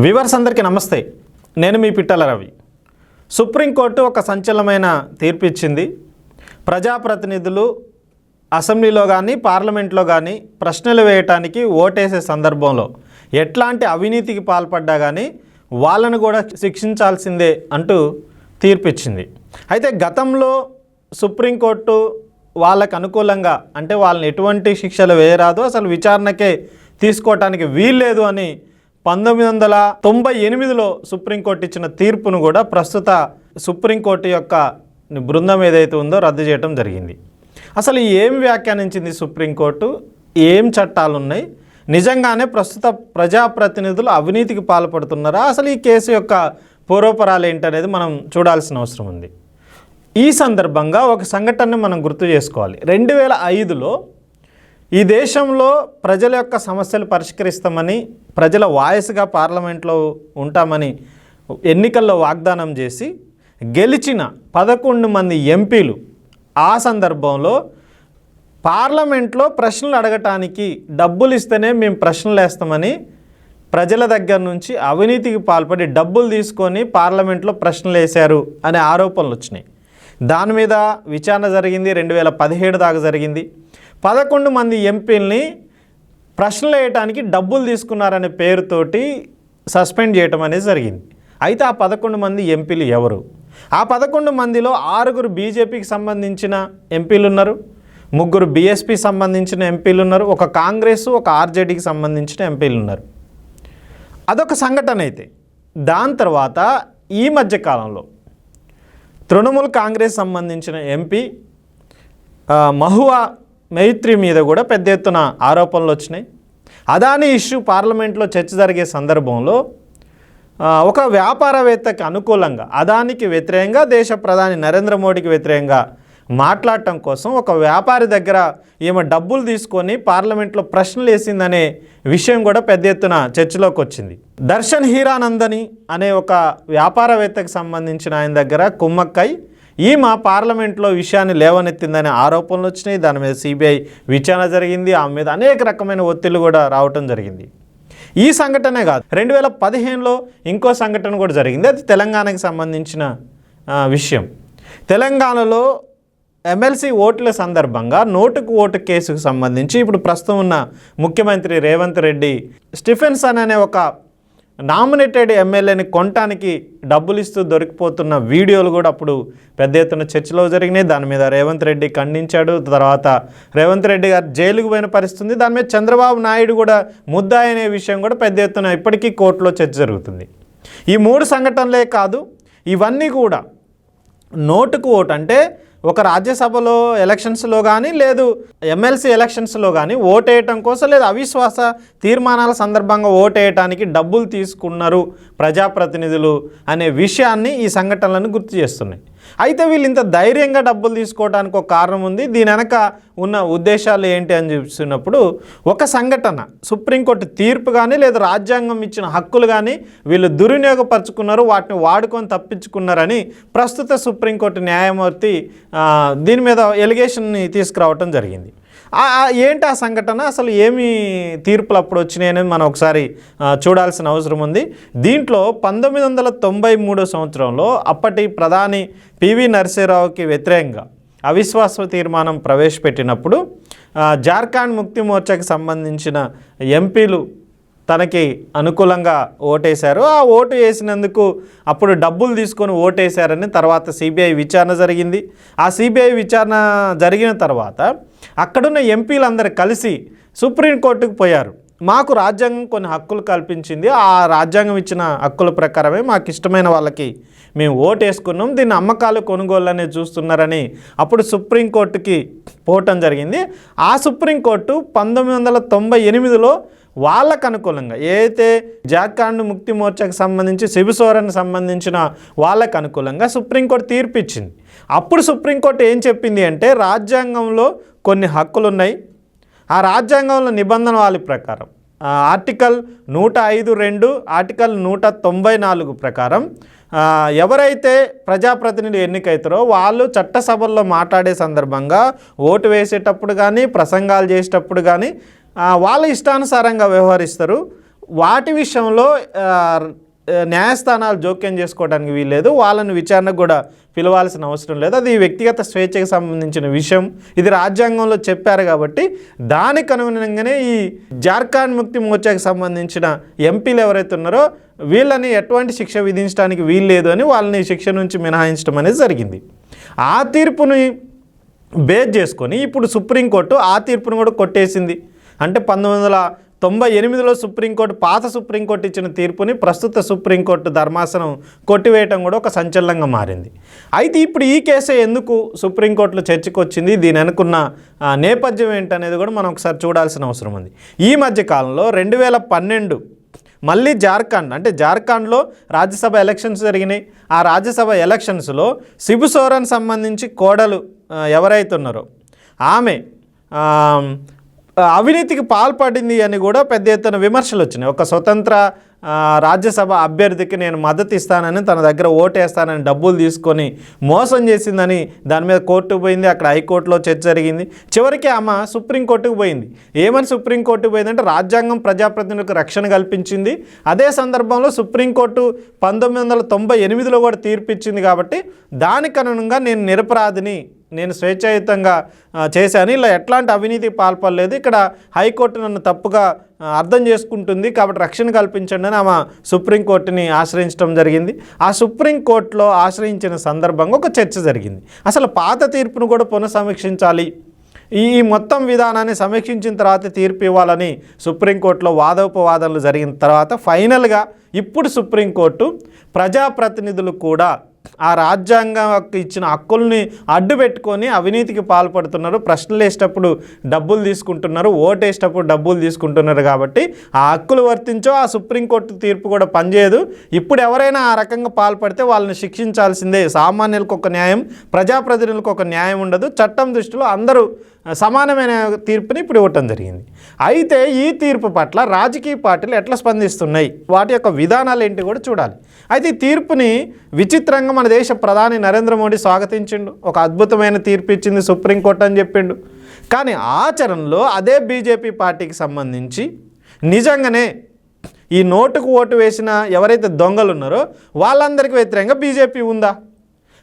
Viewers అందరికీ నమస్తే. నేను మీ పిట్టల రవి. సుప్రీంకోర్టు ఒక సంచలనమైన తీర్పు ఇచ్చింది. ప్రజాప్రతినిధులు అసెంబ్లీలో కానీ పార్లమెంట్లో కానీ ప్రశ్నలు వేయటానికి ఓటేసే సందర్భంలో ఎట్లాంటి అవినీతికి పాల్పడ్డా కానీ వాళ్ళను కూడా శిక్షించాల్సిందే అంటూ తీర్పిచ్చింది అయితే గతంలో సుప్రీంకోర్టు వాళ్ళకు అనుకూలంగా అంటే వాళ్ళని ఎటువంటి శిక్షలు వేయరాదు అసలు విచారణకే తీసుకోవటానికి వీల్లేదు అని పంతొమ్మిది వందల తొంభై ఎనిమిదిలో సుప్రీంకోర్టు ఇచ్చిన తీర్పును కూడా ప్రస్తుత సుప్రీంకోర్టు యొక్క బృందం ఏదైతే ఉందో రద్దు చేయడం జరిగింది. అసలు ఏం వ్యాఖ్యానించింది సుప్రీంకోర్టు? ఏం చట్టాలు ఉన్నాయి నిజంగానే ప్రస్తుత ప్రజాప్రతినిధులు అవినీతికి పాల్పడుతున్నారా? అసలు ఈ కేసు యొక్క పూర్వపరాలు ఏంటనేది మనం చూడాల్సిన అవసరం ఉంది. ఈ సందర్భంగా ఒక సంఘటనను మనం గుర్తు చేసుకోవాలి. రెండు వేల ఐదులో ఈ దేశంలో ప్రజల యొక్క సమస్యలు పరిష్కరిస్తామని ప్రజల వాయిస్గా పార్లమెంట్లో ఉంటామని ఎన్నికల్లో వాగ్దానం చేసి గెలిచిన పదకొండు మంది ఎంపీలు ఆ సందర్భంలో పార్లమెంట్లో ప్రశ్నలు అడగటానికి డబ్బులు ఇస్తేనే మేము ప్రశ్నలు వేస్తామని ప్రజల దగ్గర నుంచి అవినీతికి పాల్పడి డబ్బులు తీసుకొని పార్లమెంట్లో ప్రశ్నలు వేశారు అనే ఆరోపణలు వచ్చినాయి. దాని మీద విచారణ జరిగింది రెండు వేల పదిహేడు దాకా జరిగింది. పదకొండు మంది ఎంపీల్ని ప్రశ్నలు వేయటానికి డబ్బులు తీసుకున్నారనే పేరుతోటి సస్పెండ్ చేయటం అనేది జరిగింది. అయితే ఆ పదకొండు మంది ఎంపీలు ఎవరు? ఆ పదకొండు మందిలో ఆరుగురు బీజేపీకి సంబంధించిన ఎంపీలు ఉన్నారు. ముగ్గురు బీఎస్పీ సంబంధించిన ఎంపీలు ఉన్నారు. ఒక కాంగ్రెస్ ఒక ఆర్జేడీకి సంబంధించిన ఎంపీలు ఉన్నారు. అదొక సంఘటన అయితే. దాని తర్వాత ఈ మధ్యకాలంలో తృణమూల్ కాంగ్రెస్ సంబంధించిన ఎంపీ మహువా మైత్రి మీద కూడా పెద్ద ఎత్తున ఆరోపణలు వచ్చినాయి. అదాని ఇష్యూ పార్లమెంట్లో చర్చ జరిగే సందర్భంలో ఒక వ్యాపారవేత్తకి అనుకూలంగా అదానికి వ్యతిరేకంగా దేశ ప్రధాని నరేంద్ర మోడీకి వ్యతిరేకంగా మాట్లాడటం కోసం ఒక వ్యాపారి దగ్గర ఈమె డబ్బులు తీసుకొని పార్లమెంట్లో ప్రశ్నలు వేసిందనే విషయం కూడా పెద్ద ఎత్తున చర్చలోకి వచ్చింది. దర్శన్ హీరానందని అనే ఒక వ్యాపారవేత్తకు సంబంధించిన ఆయన దగ్గర కుమ్మక్కై ఈమె పార్లమెంట్లో విషయాన్ని లేవనెత్తిందనే ఆరోపణలు వచ్చినాయి. దాని మీద సిబిఐ విచారణ జరిగింది. ఆమె మీద అనేక రకమైన ఒత్తిళ్ళు కూడా రావటం జరిగింది. ఈ సంఘటనే కాదు రెండు వేల పదిహేనులో ఇంకో సంఘటన కూడా జరిగింది. అది తెలంగాణకి సంబంధించిన విషయం. తెలంగాణలో ఎమ్మెల్సీ ఓట్ల సందర్భంగా నోటుకు ఓటు కేసుకు సంబంధించి ఇప్పుడు ప్రస్తుతం ఉన్న ముఖ్యమంత్రి రేవంత్ రెడ్డి స్టిఫెన్సన్ అనే ఒక నామినేటెడ్ ఎమ్మెల్యేని కొనటానికి డబ్బులు ఇస్తూ దొరికిపోతున్న వీడియోలు కూడా అప్పుడు పెద్ద ఎత్తున చర్చలో జరిగినాయి. దాని మీద రేవంత్ రెడ్డి ఖండించాడు. తర్వాత రేవంత్ రెడ్డి గారు జైలుకు పోయిన పరిస్థితుంది. దాని మీద చంద్రబాబు నాయుడు కూడా ముద్దాయి అనే విషయం కూడా పెద్ద ఎత్తున ఇప్పటికీ కోర్టులో చర్చ జరుగుతుంది. ఈ మూడు సంఘటనలే కాదు ఇవన్నీ కూడా నోటుకు ఓటు అంటే ఒక రాజ్యసభలో ఎలక్షన్స్లో కానీ లేదు ఎమ్మెల్సీ ఎలక్షన్స్లో కానీ ఓటేయటం కోసం లేదా అవిశ్వాస తీర్మానాల సందర్భంగా ఓటేయటానికి డబ్బులు తీసుకున్నారు ప్రజాప్రతినిధులు అనే విషయాన్ని ఈ సంఘటనలను గుర్తు చేస్తున్నాయి. అయితే వీళ్ళు ఇంత ధైర్యంగా డబ్బులు తీసుకోవడానికి ఒక కారణం ఉంది. దీని వెనక ఉన్న ఉద్దేశాలు ఏంటి అని చూస్తున్నప్పుడు ఒక సంఘటన సుప్రీంకోర్టు తీర్పు కానీ లేదా రాజ్యాంగం ఇచ్చిన హక్కులు కానీ వీళ్ళు దుర్వినియోగపరుచుకున్నారు వాటిని వాడుకొని తప్పించుకున్నారని ప్రస్తుత సుప్రీంకోర్టు న్యాయమూర్తి దీని మీద ఎలిగేషన్ని తీసుకురావటం జరిగింది. ఏంటి ఆ సంఘటన? అసలు ఏమి తీర్పులు అప్పుడు వచ్చినాయి అనేది మనం ఒకసారి చూడాల్సిన అవసరం ఉంది. దీంట్లో పంతొమ్మిది వందల తొంభై మూడో సంవత్సరంలో అప్పటి ప్రధాని పివి నరసింహరావుకి వ్యతిరేకంగా అవిశ్వాస తీర్మానం ప్రవేశపెట్టినప్పుడు జార్ఖండ్ ముక్తి మోర్చాకి సంబంధించిన ఎంపీలు తనకి అనుకూలంగా ఓటేశారు. ఆ ఓటు వేసినందుకు అప్పుడు డబ్బులు తీసుకొని ఓటేశారని తర్వాత సిబిఐ విచారణ జరిగింది. ఆ సిబిఐ విచారణ జరిగిన తర్వాత అక్కడున్న ఎంపీలందరూ కలిసి సుప్రీంకోర్టుకు పోయారు. మాకు రాజ్యాంగం కొన్ని హక్కులు కల్పించింది. ఆ రాజ్యాంగం ఇచ్చిన హక్కుల ప్రకారమే మాకు ఇష్టమైన వాళ్ళకి మేము ఓటు వేసుకున్నాం దీన్ని అమ్మకాలు కొనుగోళ్ళనే చూస్తున్నారని అప్పుడు సుప్రీంకోర్టుకి పోవటం జరిగింది. ఆ సుప్రీంకోర్టు పంతొమ్మిది వందల తొంభై ఎనిమిదిలో వాళ్ళకు అనుకూలంగా ఏదైతే జార్ఖండ్ ముక్తి మోర్చాకు సంబంధించి శిబుసోరన్ సంబంధించిన వాళ్ళకు అనుకూలంగా సుప్రీంకోర్టు తీర్పు ఇచ్చింది. అప్పుడు సుప్రీంకోర్టు ఏం చెప్పింది అంటే రాజ్యాంగంలో కొన్ని హక్కులు ఉన్నాయి ఆ రాజ్యాంగంలో నిబంధన వాళ్ళ ప్రకారం ఆర్టికల్ నూట ఐదు రెండు ఆర్టికల్ నూట తొంభై నాలుగు ప్రకారం ఎవరైతే ప్రజాప్రతినిధులు ఎన్నికైతారో వాళ్ళు చట్టసభల్లో మాట్లాడే సందర్భంగా ఓటు వేసేటప్పుడు కానీ ప్రసంగాలు చేసేటప్పుడు కానీ వాళ్ళ ఇష్టానుసారంగా వ్యవహరిస్తారు. వాటి విషయంలో న్యాయస్థానాలు జోక్యం చేసుకోవడానికి వీల్లేదు. వాళ్ళని విచారణకు కూడా పిలవాల్సిన అవసరం లేదు. అది వ్యక్తిగత స్వేచ్ఛకు సంబంధించిన విషయం. ఇది రాజ్యాంగంలో చెప్పారు కాబట్టి దానికి అనుగుణంగానే ఈ జార్ఖండ్ ముక్తి మోర్చాకు సంబంధించిన ఎంపీలు ఎవరైతే ఉన్నారో వీళ్ళని ఎటువంటి శిక్ష విధించడానికి వీల్లేదు అని వాళ్ళని శిక్ష నుంచి మినహాయించడం అనేది జరిగింది. ఆ తీర్పుని బేస్ చేసుకొని ఇప్పుడు సుప్రీంకోర్టు ఆ తీర్పును కూడా కొట్టేసింది. అంటే పంతొమ్మిది వందల తొంభై ఎనిమిదిలో సుప్రీంకోర్టు పాత సుప్రీంకోర్టు ఇచ్చిన తీర్పుని ప్రస్తుత సుప్రీంకోర్టు ధర్మాసనం కొట్టివేయటం కూడా ఒక సంచలనంగా మారింది. అయితే ఇప్పుడు ఈ కేసే ఎందుకు సుప్రీంకోర్టులో చర్చకొచ్చింది? దీని అనుకున్న నేపథ్యం ఏంటనేది కూడా మనం ఒకసారి చూడాల్సిన అవసరం ఉంది. ఈ మధ్య కాలంలో రెండు వేల పన్నెండు మళ్ళీ జార్ఖండ్ అంటే జార్ఖండ్లో రాజ్యసభ ఎలక్షన్స్ జరిగినాయి. ఆ రాజ్యసభ ఎలక్షన్స్లో శిబు సోరన్ సంబంధించి కోడలు ఎవరైతున్నారో ఎవరైతే ఉన్నారో ఆమె అవినీతికి పాల్పడింది అని కూడా పెద్ద ఎత్తున విమర్శలు వచ్చినాయి. ఒక స్వతంత్ర రాజ్యసభ అభ్యర్థికి నేను మద్దతు ఇస్తానని తన దగ్గర ఓటేస్తానని డబ్బులు తీసుకొని మోసం చేసిందని దాని మీద కోర్టుకు పోయింది అక్కడ హైకోర్టులో చర్చ జరిగింది. చివరికి ఆమె సుప్రీంకోర్టుకు పోయింది. ఏమని సుప్రీంకోర్టుకు పోయిందంటే రాజ్యాంగం ప్రజాప్రతినిధులకు రక్షణ కల్పించింది. అదే సందర్భంలో సుప్రీంకోర్టు పంతొమ్మిది వందల తొంభై ఎనిమిదిలో కూడా తీర్పిచ్చింది కాబట్టి దానికి అనుగుణంగా నేను నిరపరాధిని నేను స్వేచ్ఛాయుతంగా చేశాను. ఇలా ఎట్లాంటి అవినీతి పాల్పడలేదు. ఇక్కడ హైకోర్టు నన్ను తప్పుగా అర్థం చేసుకుంటుంది. కాబట్టి రక్షణ కల్పించండి అని ఆమె సుప్రీంకోర్టుని ఆశ్రయించడం జరిగింది. ఆ సుప్రీంకోర్టులో ఆశ్రయించిన సందర్భంగా ఒక చర్చ జరిగింది. అసలు పాత తీర్పును కూడా పునఃసమీక్షించాలి. ఈ మొత్తం విధానాన్ని సమీక్షించిన తర్వాత తీర్పు ఇవ్వాలని సుప్రీంకోర్టులో వాదోపవాదనలు జరిగిన తర్వాత ఫైనల్గా ఇప్పుడు సుప్రీంకోర్టు ప్రజాప్రతినిధులు కూడా ఆ రాజ్యాంగం ఇచ్చిన హక్కుల్ని అడ్డు పెట్టుకొని అవినీతికి పాల్పడుతున్నారు. ప్రశ్నలు వేసేటప్పుడు డబ్బులు తీసుకుంటున్నారు. ఓటేసేటప్పుడు డబ్బులు తీసుకుంటున్నారు కాబట్టి ఆ హక్కులు వర్తించో ఆ సుప్రీంకోర్టు తీర్పు కూడా పనిచేయదు. ఇప్పుడు ఎవరైనా ఆ రకంగా పాల్పడితే వాళ్ళని శిక్షించాల్సిందే. సామాన్యులకు ఒక న్యాయం ప్రజాప్రతినిధులకు ఒక న్యాయం ఉండదు. చట్టం దృష్టిలో అందరూ సమానమైన తీర్పుని ఇప్పుడు ఇవ్వటం జరిగింది. అయితే ఈ తీర్పు పట్ల రాజకీయ పార్టీలు ఎట్లా స్పందిస్తున్నాయి? వాటి యొక్క విధానాలు ఏంటి కూడా చూడాలి. అయితే ఈ తీర్పుని విచిత్రంగా మన దేశ ప్రధాని నరేంద్ర మోడీ స్వాగతించిండు. ఒక అద్భుతమైన తీర్పు ఇచ్చింది సుప్రీంకోర్టు అని చెప్పిండు. కానీ ఆచరణలో అదే బీజేపీ పార్టీకి సంబంధించి నిజంగానే ఈ నోటుకు ఓటు వేసిన ఎవరైతే దొంగలు ఉన్నారో వాళ్ళందరికీ వ్యతిరేకంగా బీజేపీ ఉందా?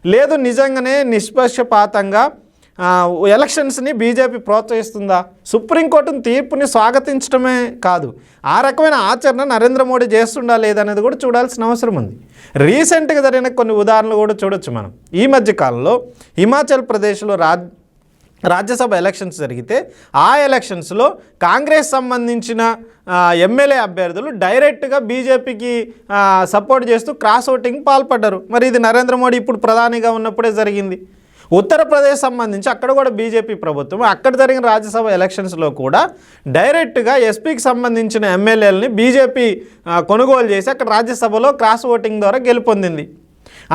లేదు నిజంగానే నిష్పక్షపాతంగా ఎలక్షన్స్ని బీజేపీ ప్రోత్సహిస్తుందా? సుప్రీంకోర్టును తీర్పుని స్వాగతించడమే కాదు ఆ రకమైన ఆచరణ నరేంద్ర మోడీ చేస్తుండా లేదనేది కూడా చూడాల్సిన అవసరం ఉంది. రీసెంట్గా జరిగిన కొన్ని ఉదాహరణలు కూడా చూడొచ్చు మనం. ఈ మధ్య కాలంలో హిమాచల్ ప్రదేశ్లో రాజ్ రాజ్యసభ ఎలక్షన్స్ జరిగితే ఆ ఎలక్షన్స్లో కాంగ్రెస్ సంబంధించిన ఎమ్మెల్యే అభ్యర్థులు డైరెక్ట్గా బీజేపీకి సపోర్ట్ చేస్తూ క్రాస్ ఓటింగ్ పాల్పడ్డారు. మరి ఇది నరేంద్ర మోడీ ఇప్పుడు ప్రధానిగా ఉన్నప్పుడే జరిగింది. ఉత్తరప్రదేశ్ సంబంధించి అక్కడ కూడా బీజేపీ ప్రభుత్వం అక్కడ జరిగిన రాజ్యసభ ఎలక్షన్స్లో కూడా డైరెక్ట్గా ఎస్పీకి సంబంధించిన ఎమ్మెల్యేలని బీజేపీ కొనుగోలు చేసి అక్కడ రాజ్యసభలో క్రాస్ ఓటింగ్ ద్వారా గెలుపొందింది.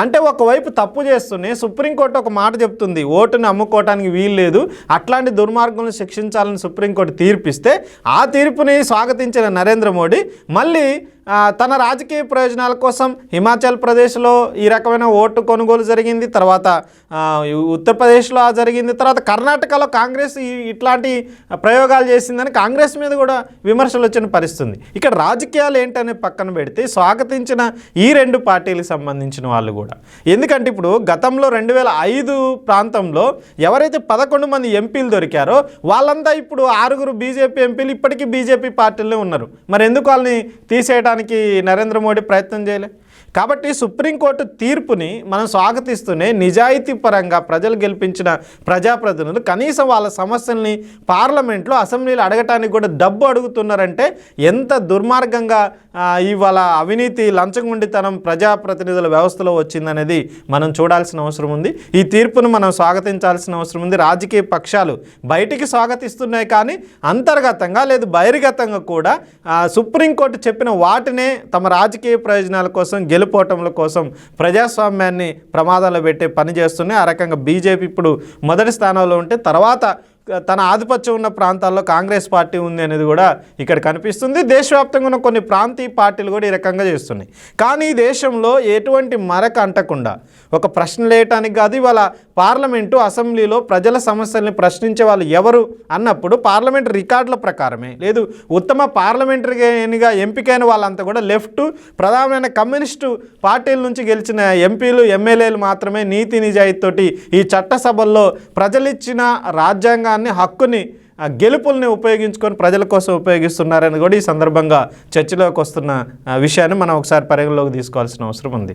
అంటే ఒకవైపు తప్పు చేస్తూనే సుప్రీంకోర్టు ఒక మాట చెప్తుంది ఓటుని అమ్ముకోవటానికి వీలు లేదు అట్లాంటి దుర్మార్గులను శిక్షించాలని సుప్రీంకోర్టు తీర్పిస్తే ఆ తీర్పుని స్వాగతించిన నరేంద్ర మోడీ మళ్ళీ తన రాజకీయ ప్రయోజనాల కోసం హిమాచల్ ప్రదేశ్లో ఈ రకమైన ఓటు కొనుగోలు జరిగింది తర్వాత ఉత్తరప్రదేశ్లో జరిగింది తర్వాత కర్ణాటకలో కాంగ్రెస్ ఈ ఇట్లాంటి ప్రయోగాలు చేసిందని కాంగ్రెస్ మీద కూడా విమర్శలు వచ్చిన పరిస్థితుంది. ఇక్కడ రాజకీయాలు ఏంటనే పక్కన పెడితే స్వాగతించిన ఈ రెండు పార్టీలకు సంబంధించిన వాళ్ళు కూడా. ఎందుకంటే ఇప్పుడు గతంలో రెండు వేల ఐదు ప్రాంతంలో ఎవరైతే పదకొండు మంది ఎంపీలు దొరికారో వాళ్ళంతా ఇప్పుడు ఆరుగురు బీజేపీ ఎంపీలు ఇప్పటికీ బీజేపీ పార్టీలనే ఉన్నారు. మరి ఎందుకు వాళ్ళని తీసేయడానికి నరేంద్ర మోడీ ప్రయత్నం చేయలే. కాబట్టి సుప్రీంకోర్టు తీర్పుని మనం స్వాగతిస్తూనే నిజాయితీ పరంగా ప్రజలు గెలిపించిన ప్రజాప్రతినిధులు కనీసం వాళ్ళ సమస్యల్ని పార్లమెంట్లో అసెంబ్లీలో అడగటానికి కూడా డబ్బు అడుగుతున్నారంటే ఎంత దుర్మార్గంగా ఇవాళ అవినీతి లంచగుండితనం ప్రజాప్రతినిధుల వ్యవస్థలో వచ్చిందనేది మనం చూడాల్సిన అవసరం ఉంది. ఈ తీర్పును మనం స్వాగతించాల్సిన అవసరం ఉంది. రాజకీయ పక్షాలు బయటికి స్వాగతిస్తున్నాయి కానీ అంతర్గతంగా లేదు బహిర్గతంగా కూడా సుప్రీంకోర్టు చెప్పిన వాటినే తమ రాజకీయ ప్రయోజనాల కోసం గెలుపోవటంల కోసం ప్రజాస్వామ్యాన్ని ప్రమాదంలో పెట్టే పని చేస్తున్నాయి. ఆ రకంగా బీజేపీ ఇప్పుడు మొదటి స్థానంలో ఉంటే తర్వాత తన ఆధిపత్యం ఉన్న ప్రాంతాల్లో కాంగ్రెస్ పార్టీ ఉంది అనేది కూడా ఇక్కడ కనిపిస్తుంది. దేశవ్యాప్తంగా ఉన్న కొన్ని ప్రాంతీయ పార్టీలు కూడా ఈ రకంగా చేస్తున్నాయి. కానీ ఈ దేశంలో ఎటువంటి మరక అంటకుండా ఒక ప్రశ్న లేయటానికి కాదు ఇవాళ పార్లమెంటు అసెంబ్లీలో ప్రజల సమస్యల్ని ప్రశ్నించే వాళ్ళు ఎవరు అన్నప్పుడు పార్లమెంట్ రికార్డుల ప్రకారమే. లేదు ఉత్తమ పార్లమెంటరీగా ఎంపికైన వాళ్ళంతా కూడా లెఫ్ట్ ప్రధానమైన కమ్యూనిస్టు పార్టీల నుంచి గెలిచిన ఎంపీలు ఎమ్మెల్యేలు మాత్రమే నీతి నిజాయితీతోటి ఈ చట్టసభల్లో ప్రజలిచ్చిన రాజ్యాంగ అధికారాన్ని హక్కుని గెలుపుల్ని ఉపయోగించుకొని ప్రజల కోసం ఉపయోగిస్తున్నారని కూడా ఈ సందర్భంగా చర్చలోకి వస్తున్న విషయాన్ని మనం ఒకసారి పరిగణలోకి తీసుకోవాల్సిన అవసరం ఉంది.